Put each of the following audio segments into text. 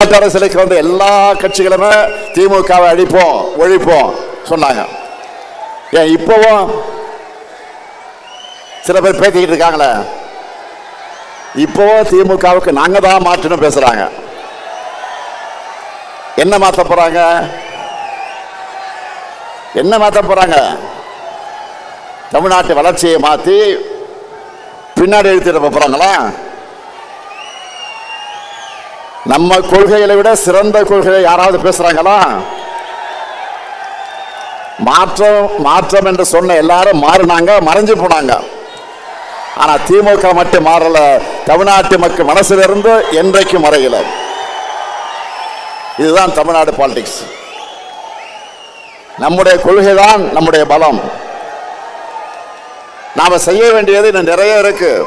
தமிழ்நாட்டு அரசியலுக்கு வந்த எல்லா கட்சிகளுமே திமுகவை அழிப்போம் ஒழிப்போம் சொன்னாங்க. ஏன் இப்பவும் சில பேர் பேசிக்கிட்டு இருக்காங்களே. இப்போவும் திமுகவுக்கு நாங்கள் தான் மாற்றணும் பேசுகிறாங்க என்ன மாற்ற போகிறாங்க என்ன மாற்ற போகிறாங்க தமிழ்நாட்டு வளர்ச்சியை மாற்றி பின்னாடி எழுத்திட போகிறாங்களா நம்ம கொள்கைகளை விட சிறந்த கொள்கையை யாராவது பேசுறாங்களா? மாற்றம் மாற்றம் என்று சொன்ன எல்லாரும் மாறினாங்க மறைஞ்சு போனாங்க. ஆனா திமுக மட்டும் மாறல. தமிழ்நாட்டு மக்கள் மனசிலிருந்து என்றைக்கும் மறையல. இதுதான் தமிழ்நாடு பாலிடிக்ஸ். நம்முடைய கொள்கை தான் நம்முடைய பலம். நாம செய்ய வேண்டியது இன்னும் நிறைய இருக்கு.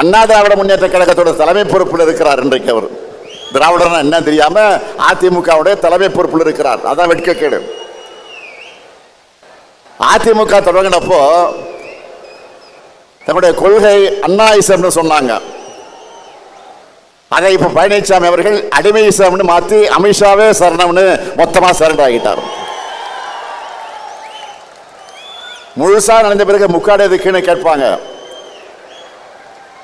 அண்ணா திராவிட முன்னேற்ற கழகத்தோட தலைமை பொறுப்பில் இருக்கிறார் இன்றைக்கு அவர். திராவிடர்னா என்ன தெரியாம அதிமுகவுடைய தலைமை பொறுப்பில் இருக்கிறார். அதான் வெட்கக்கேடு. அதிமுக தொடங்கினப்போ தன்னுடைய கொள்கை அண்ணா அண்ணாயிசம்னு சொன்னாங்க. அதை இப்ப பழனிசாமி அவர்கள் அடிமை இசம்னு மாத்தி அமித்ஷாவே சரணம்னு மொத்தமா சரண்டர் ஆகிட்டார். முழுசா நடந்த பிறகு முக்காடு எதுக்குன்னு கேட்பாங்க.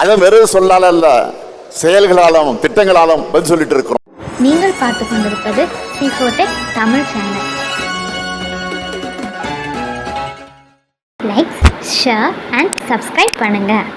அதை வெறும் சொல்லால அல்ல செயல்களாலும் திட்டங்களாலும் பதில் சொல்லிட்டு இருக்கிறோம். நீங்கள் பார்த்து கொண்டிருப்பது சிஃபோடெக் Tamil channel. Like share and subscribe பண்ணுங்கள்